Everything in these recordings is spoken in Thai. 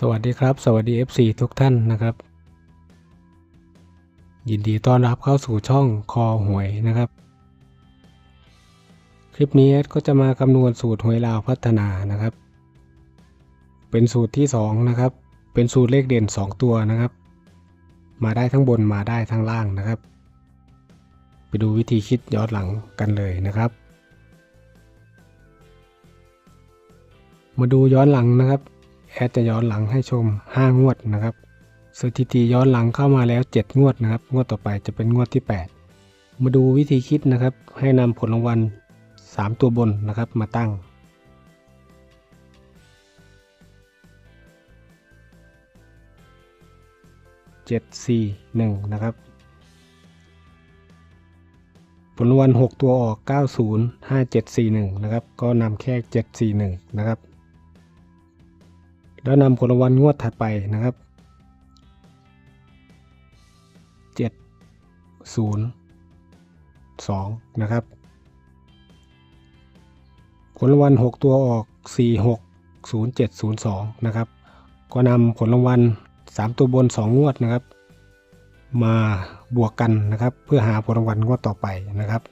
สวัสดีครับ สวัสดี FC ทุกท่านนะครับ ยินดีต้อนรับเข้าสู่ช่องคอหวยนะครับ คลิปนี้แอดก็จะมาคำนวณสูตรหวยลาวพัฒนานะครับ เป็นสูตรที่ 2 นะครับ เป็นสูตรเลขเด่น 2 ตัวนะครับ มาได้ทั้งบนมาได้ทั้งล่างนะครับ ไปดูวิธีคิดย้อนหลังกันเลยนะครับ มาดูย้อนหลังนะครับ แอดจะย้อนหลังให้ชม 5 งวดนะครับ สถิติย้อนหลังเข้ามาแล้ว 7 งวดนะครับ งวดต่อไปจะเป็นงวดที่ 8 มาดูวิธีคิดนะครับ ให้นำผลรางวัล 3 ตัวบนนะครับมาตั้ง 7 4 1 นะครับ ผลรางวัล 6 ตัวออก 90 5741 นะครับ ก็นำแค่ 741 นะครับ แล้วนำผลรางวัลงวดถัดไปนะครับ 7 0 2 นะครับ ผลรางวัล 6 ตัวออก 4 6 0 7 0 2 นะครับ ก็นำผลรางวัล 3 ตัวบน 2 งวดนะครับ มาบวกกันนะครับ เพื่อหาผลรางวัลงวดต่อไปนะครับ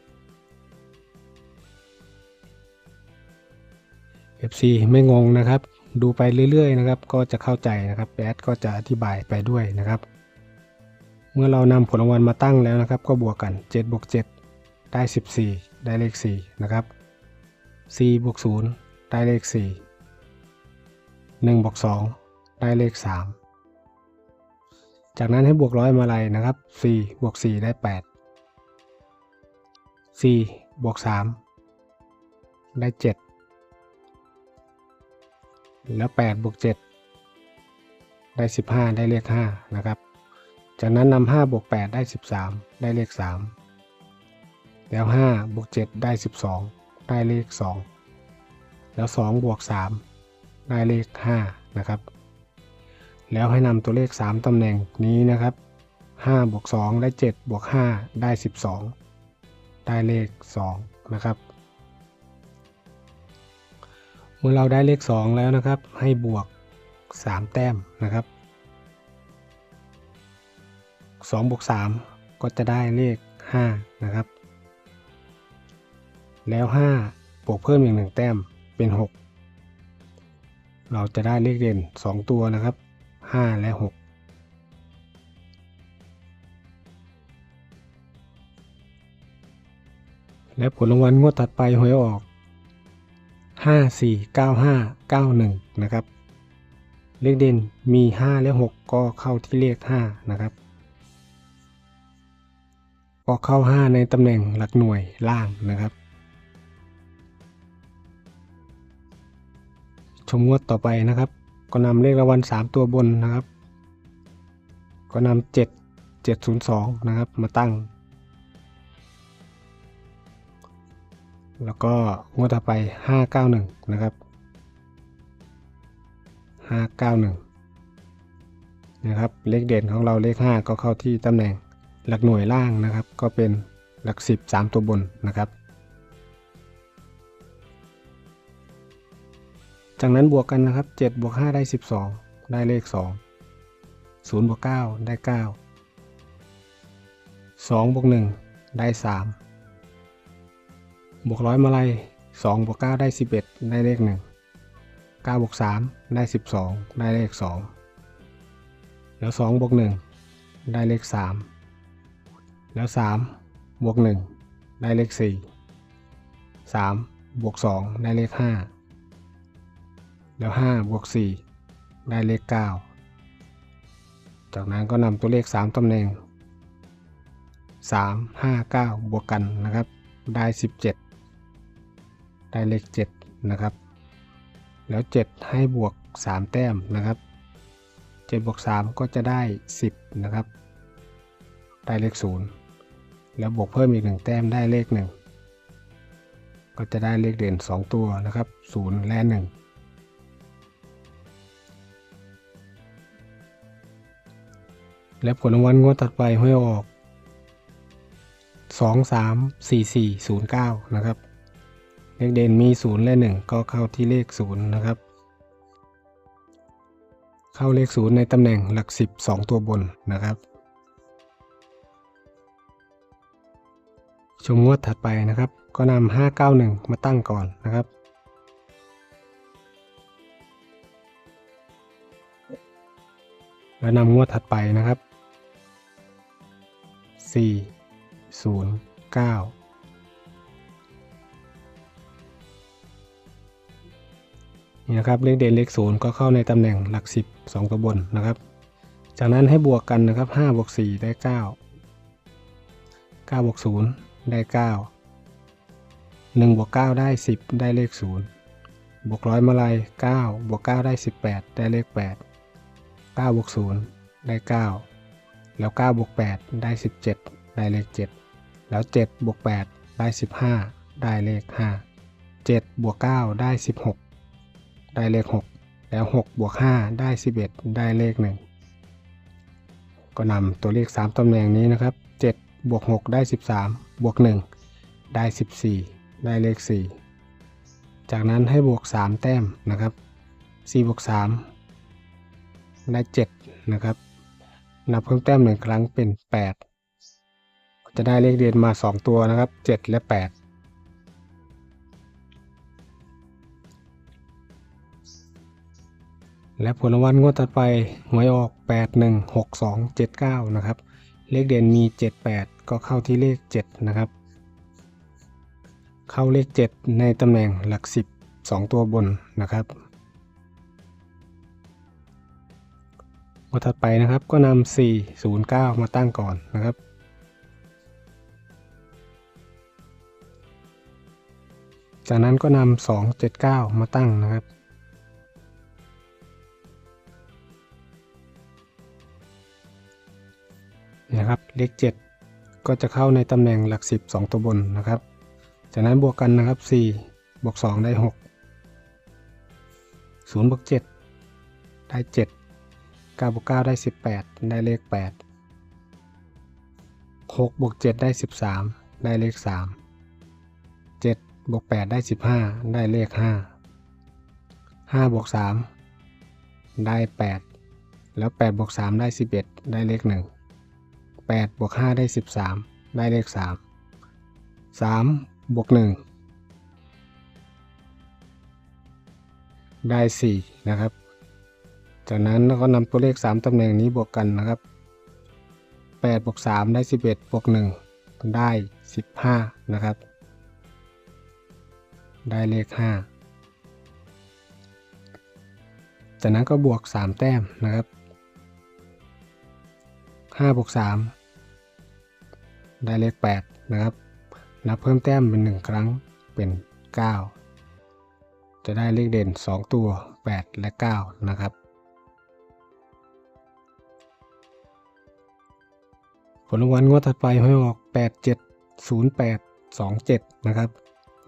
FC ไม่งงนะครับ ดูไปเรื่อยๆนะครับ ก็จะเข้าใจนะครับแอดก็จะอธิบายไปด้วยนะครับ เมื่อเรานำผลรางวัลมาตั้งแล้วนะครับ ก็บวกกัน7บวก7ได้ 14 ได้เลข 4 นะครับ4บวก0ได้เลข 4 1บวก2ได้เลข 3 จากนั้นให้บวกร้อยมาลัยนะครับ4บวก4ได้ 8 4บวก3ได้ 7 แล้ว8บวก7ได้ 15 ได้เลข5นะครับ จากนั้นนำ5บวก8ได้ 13 ได้เลข 3 แล้ว5บวก7ได้ 12 ได้เลข 2 แล้ว2บวก3ได้เลข 5 นะครับ แล้วให้นำตัวเลข 3ตำแหน่งนี้นะครับ5บวก2ได้7บวก5ได้ 12 ได้เลข 2 นะครับ มื่อเราได้เลข 2 แล้วนะครับ ให้บวก 3 แต้มนะครับ2บวก3ก็จะได้เลข 5 นะครับ แล้ว 5 บวกเพิ่มอีก 1 แต้มเป็น 6 เราจะได้เลขเด่น 2 ตัวนะครับ 5 และ 6และผลรางวัลงวดถัดไปหวยออก ห้าสี่เก้าห้าเก้าหนึ่งนะครับ เลขเด่นมีห้าและหกก็เข้าที่เลขห้านะครับ ก็เข้าห้าในตำแหน่งหลักหน่วยล่างนะครับ ชมงวดต่อไปนะครับ ก็นำเลขรางวัลสามตัวบนนะครับ ก็นำเจ็ดเจ็ดศูนย์สองนะครับ มาตั้ง แล้วก็งวดต่อไป 591 นะครับ 591 นะครับ เลขเด่นของเราเลข 5 ก็เข้าที่ตำแหน่งหลักหน่วยล่างนะครับ ก็เป็นหลัก 10 3 ตัวบนนะครับ จากนั้นบวกกันนะครับ 7 บวก 5 ได้ 12 ได้เลข 2 0 บวก 9 ได้ 9 2 บวก 1 ได้ 3 บวกร้อยมาลัยสองบวกเก้าได้สิบเอ็ดได้เลขหนึ่งเก้าบวกสามได้สิบสองได้เลขสองแล้วสองบวกหนึ่งได้เลขสามแล้วสามบวกหนึ่งได้เลขสี่สามบวกสองได้เลขห้าแล้วห้าบวกสี่ได้เลขเก้าจากนั้นก็นำตัวเลขสามตำแหน่งสามห้าเก้าบวกกันนะครับ ได้สิบเจ็ด ได้เลข 7 นะครับ แล้ว 7 ให้บวก 3 แต้มนะครับ 7 บวก 3 ก็จะได้ 10 นะครับ ได้เลข 0 แล้วบวกเพิ่มอีก 1 แต้มได้เลข 1 ก็จะได้เลขเด่น 2 ตัวนะครับ 0 และ 1และผลรางวัลงวดถัดไปห้วยออก 2 3 4 4 0 9 นะครับ เลขเด่นมี 0 และ 1 ก็เข้าที่เลข 0 นะครับ เข้าเลข 0 ในตำแหน่งหลัก 10 2 ตัวบนนะครับ ชมงวดถัดไปนะครับ ก็นำ591 มาตั้งก่อนนะครับแล้วนำงวดถัดไปนะครับ 4 0 9 นี่นะครับเลขเด่นเลขศูนย์ก็เข้าในตำแหน่งหลักสิบสองตัวบนนะครับ จากนั้นให้บวกกันนะครับห้าบวกสี่ได้เก้าเก้าบวกศูนย์ได้เก้าหนึ่งบวกเก้าได้สิบได้เลขศูนย์บวกร้อยมาลัยเก้าบวกเก้าได้สิบแปดได้เลขแปดเก้าบวกศูนย์ได้เก้าแล้วเก้าบวกแปดได้สิบเจ็ดได้เลขเจ็ดแล้วเจ็ดบวกแปดได้สิบห้าได้เลขห้าเจ็ดบวกเก้าได้สิบหก ได้เลข 6 แล้ว 6 บวก 5 ได้ 11 ได้เลข 1 ก็นำตัวเลข 3ตำแหน่งนี้นะครับ 7 บวก 6 ได้ 13 บวก 1 ได้ 14 ได้เลข 4 จากนั้นให้บวก 3 แต้มนะครับ 4 บวก 3 ได้ 7 นะครับนับเพิ่มแต้มหนึ่งครั้งเป็น 8 จะได้เลขเด่นมา 2 ตัวนะครับ 7 และ 8 และผลรางวัลงวดถัดไปหวยออก 8 1 6 2 7 9 นะครับ เลขเด่นมี 7 8 ก็เข้าที่เลข 7 นะครับ เข้าเลข 7 ในตำแหน่งหลัก 10 2 ตัวบนนะครับงวดถัดไปนะครับก็นำ4 0 9 มาตั้งก่อนนะครับจากนั้นก็นำ2 7 9 มาตั้งนะครับ นะครับ เลข 7 ก็จะเข้าในตำแหน่งหลัก 10 2 ตัวบนนะครับ จากนั้นบวกกันนะครับ 4 บวก 2 ได้ 6 0 บวก 7 ได้ 7 9 บวก 9 ได้ 18 ได้เลข 8 6 บวก 7 ได้ 13 ได้เลข 3 7 บวก 8 ได้ 15 ได้เลข 5 5 บวก 3 ได้ 8 แล้ว 8 บวก 3 ได้ 11 ได้เลข 1 8บวก5ได้ 13 ได้เลข 3 3บวก1ได้ 4 นะครับ จากนั้นเราก็นำตัวเลข 3ตำแหน่งนี้บวกกันนะครับ8บวก3ได้ 11บวก1ได้ 15 นะครับ ได้เลข 5 จากนั้นก็บวก 3 แต้มนะครับ 5บวก3ได้เลข 8 นะครับ นับเพิ่มแต้มเป็น 1 ครั้งเป็น 9 จะได้เลขเด่น 2 ตัว 8 และ 9 นะครับ ผลรางวัลงวดถัดไปให้ออก 8 7 0 8 2 7 นะครับ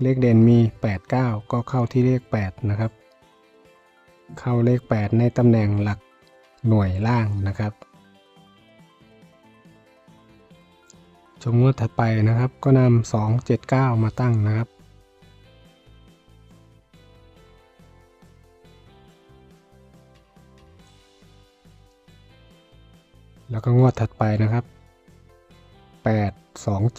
เลขเด่นมี 8 9 ก็เข้าที่เลข 8 นะครับ เข้าเลข 8 ในตำแหน่งหลักหน่วยล่างนะครับ ชมงวดถัดไปนะครับ ก็นำ2 7 9 มาตั้งนะครับแล้วก็งวดถัดไปนะครับ 8 2 7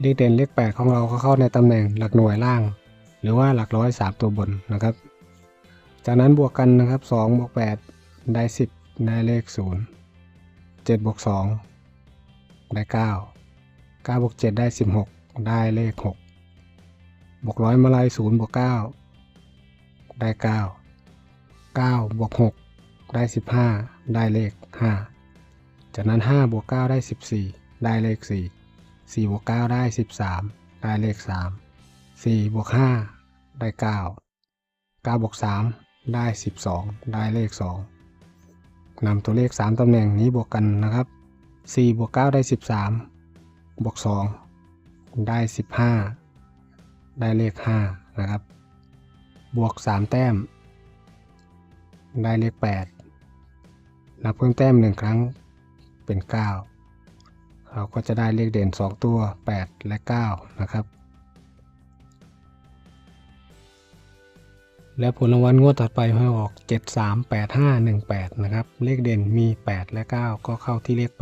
เลขเด่นเลข8ของเราก็เข้าในตำแหน่งหลักหน่วยล่าง หรือว่าหลักร้อย3ตัวบนนะครับ จากนั้นบวกกันนะครับ2บวก8ได้ 10 ได้เลข 0 7บวก2ได้ 9 9บวก7ได้ 16 ได้เลข 6 บวกร้อยมาลาย0บวก9ได้ 9 9บวก6ได้ 15 ได้เลข 5 จากนั้น5บวก9ได้ 14 ได้เลข 4 4บวก9ได้ 13 ได้เลข 3 4บวก5ได้ 9 9บวก3 ได้ 12 ได้เลข 2นำตัวเลข 3ตำแหน่งนี้บวกกันนะครับ 4 บวก 9 ได้ 13 บวก 2 ได้ 15 ได้เลข 5 นะครับ บวก 3 แต้ม ได้เลข 8 นับเพิ่มแต้ม 1 ครั้งเป็น 9 เราก็จะได้เลขเด่น 2 ตัว 8 และ 9 นะครับ และผลรางวัลงวดถัดไปให้ออก 738518 นะครับ เลขเด่นมี 8 และ 9 ก็เข้าที่เลข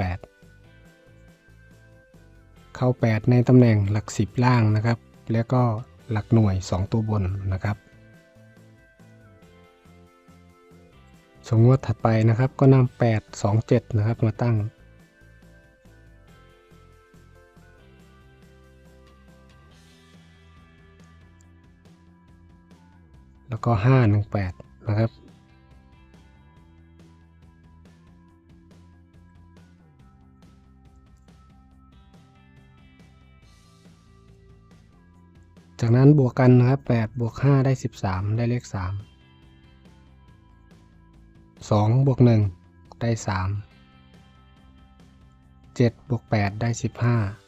8 เข้า 8 ในตำแหน่งหลัก 10 ล่างนะครับ แล้วก็หลักหน่วย 2 ตัวบนนะครับสมงวดถัดไปนะครับก็นำ8 2 7 นะครับมาตั้ง แล้วก็ 518 นะครับ จากนั้นบวกกันนะครับ8บวก5ได้ 13 ได้เลข 3 2บวก1ได้ 3 7บวก8ได้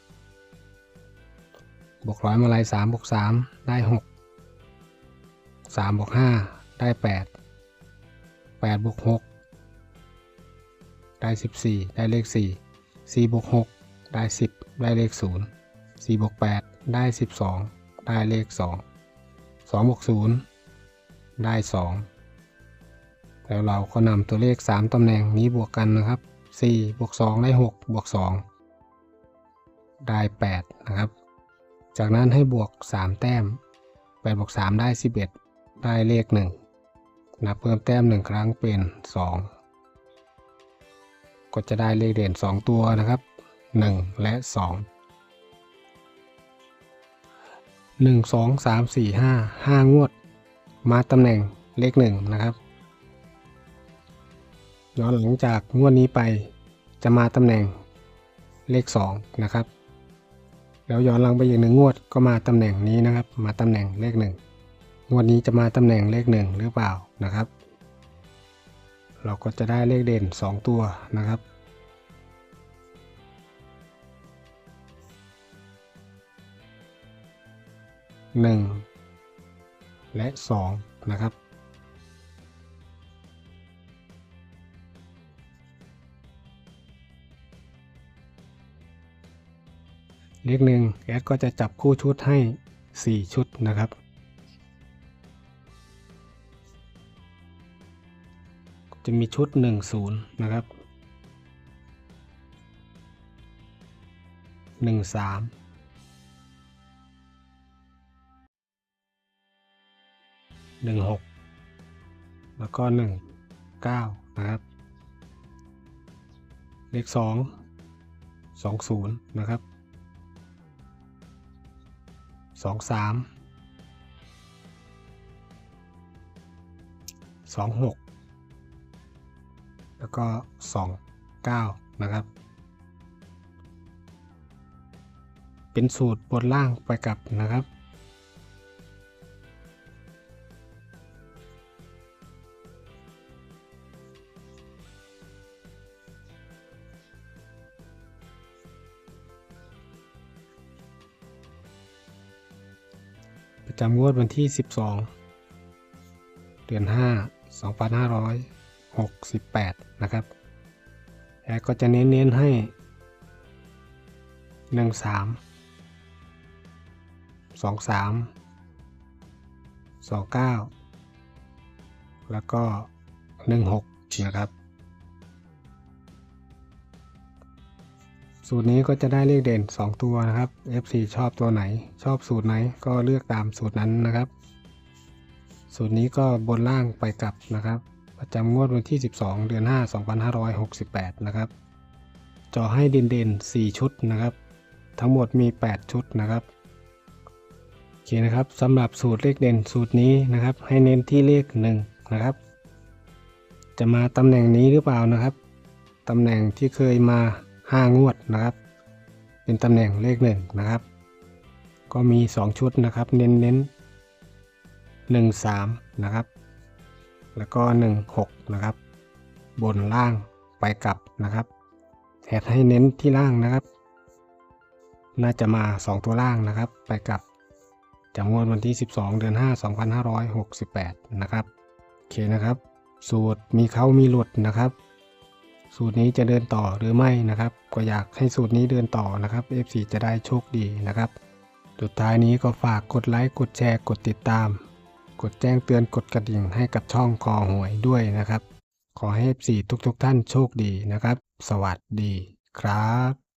15 บวกร้อยมาลัย3บวก3ได้ 6 3บวก5ได้ 8 8บวก6ได้ 14 ได้เลข 4 4บวก6ได้ 10 ได้เลข 0 4บวก8ได้ 12 ได้เลข 2 2บวก0ได้ 2 แล้วเราก็นำตัวเลข 3ตำแหน่งนี้บวกกันนะครับ4บวก2ได้6บวก2ได้ 8 นะครับ จากนั้นให้บวก 3 แต้ม8บวก3ได้ 11 ได้เลข1นับเพิ่มแต้ม1ครั้งเป็น2ก็จะได้เลขเด่น2ตัวนะครับ1และ2 1 2 3 4 5 5งวด มาตำแหน่งเลข1นะครับย้อนหลังจากงวดนี้ไปจะมาตำแหน่งเลข 2 นะครับ แล้วย้อนหลังไปอีกหนึ่งงวดก็มาตำแหน่งนี้นะครับ มาตำแหน่งเลข 1 งวดนี้จะมาตำแหน่งเลข1หรือเปล่านะครับ เราก็จะได้เลขเด่น 2 ตัวนะครับ 1 และ 2 นะครับ เลขหนึ่งแอดก็จะจับคู่ชุดให้ 4 ชุดนะครับ จะมีชุด 10 นะครับ 13หกแล้วก็หนึ่งเก้านะครับ เลขสองสองศูนย์นะครับสองสามสองหก แล้วก็สองเก้านะครับ เป็นสูตรบนล่างไปกับนะครับ ประจำงวดวันที่ 12 เดือน 5 2568 นะครับแอดก็จะเน้นๆให้ 1 3 2 3 2 9 แล้วก็ 1 6 นะครับ สูตรนี้ก็จะได้เลขเด่น 2 ตัวนะครับ FC ชอบตัวไหน ชอบสูตรไหนก็เลือกตามสูตรนั้นนะครับ สูตรนี้ก็บนล่างไปกลับนะครับ ประจำงวดวันที่ 12 เดือน 5 2568 นะครับ จอให้เด่นเด่นๆ 4 ชุดนะครับ ทั้งหมดมี 8 ชุดนะครับ โอเคนะครับสำหรับสูตรเลขเด่นสูตรนี้นะครับ ให้เน้นที่เลข 1 นะครับ จะมาตำแหน่งนี้หรือเปล่านะครับ ตำแหน่งที่เคยมา 5 งวดนะครับ เป็นตำแหน่งเลขหนึ่งนะครับ ก็มี 2 ชุดนะครับ เน้นเน้นหนึ่งสามนะครับ แล้วก็หนึ่งหกนะครับ บนล่างไปกลับนะครับแทดให้เน้นที่ล่างนะครับ น่าจะมา 2 ตัวล่างนะครับ ไปกลับจำนวนวันที่ 12 เดือน 5 2568 นะครับโอเคนะครับ สูตรมีเข้ามีหลุดนะครับ สูตรนี้จะเดินต่อหรือไม่นะครับ ก็อยากให้สูตรนี้เดินต่อนะครับ FC จะได้โชคดีนะครับ สุดท้ายนี้ก็ฝากกดไลค์กดแชร์กดติดตาม กดแจ้งเตือนกดกระดิ่งให้กับช่องคอหวยด้วยนะครับ ขอให้ FC ทุกๆทท่านโชคดีนะครับ สวัสดีครับ